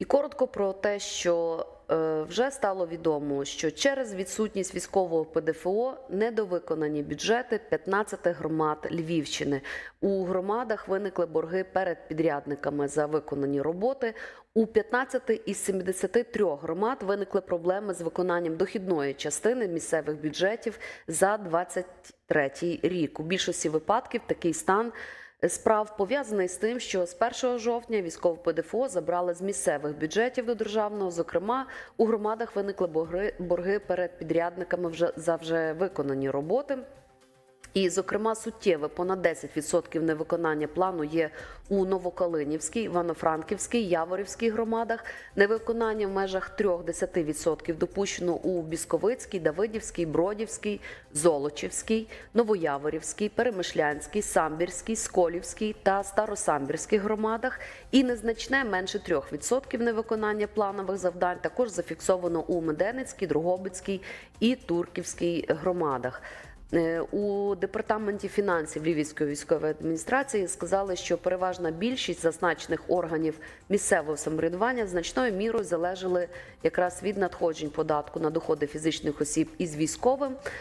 І коротко про те, що е, вже стало відомо, що через відсутність військового ПДФО недовиконані бюджети 15 громад Львівщини. У громадах виникли борги перед підрядниками за виконані роботи. У 15 із 73 громад виникли проблеми з виконанням дохідної частини місцевих бюджетів за 23 рік. У більшості випадків такий стан справ пов'язаний з тим, що з 1 жовтня військове ПДФО забрали з місцевих бюджетів до державного. Зокрема, у громадах виникли борги, перед підрядниками вже за вже виконані роботи. І, зокрема, суттєве понад 10% невиконання плану є у Новокалинівській, Івано-Франківській, Яворівській громадах. Невиконання в межах 3-10% допущено у Бісковицькій, Давидівській, Бродівській, Золочівській, Новояворівській, Перемишлянській, Самбірській, Сколівській та Старосамбірській громадах. І незначне менше 3% невиконання планових завдань також зафіксовано у Меденицькій, Другобицькій і Турківській громадах. Е, У департаменті фінансів Львівської військової адміністрації сказали, що переважна більшість зазначених органів місцевого самоврядування значною мірою залежали якраз від надходжень податку на доходи фізичних осіб із військовим.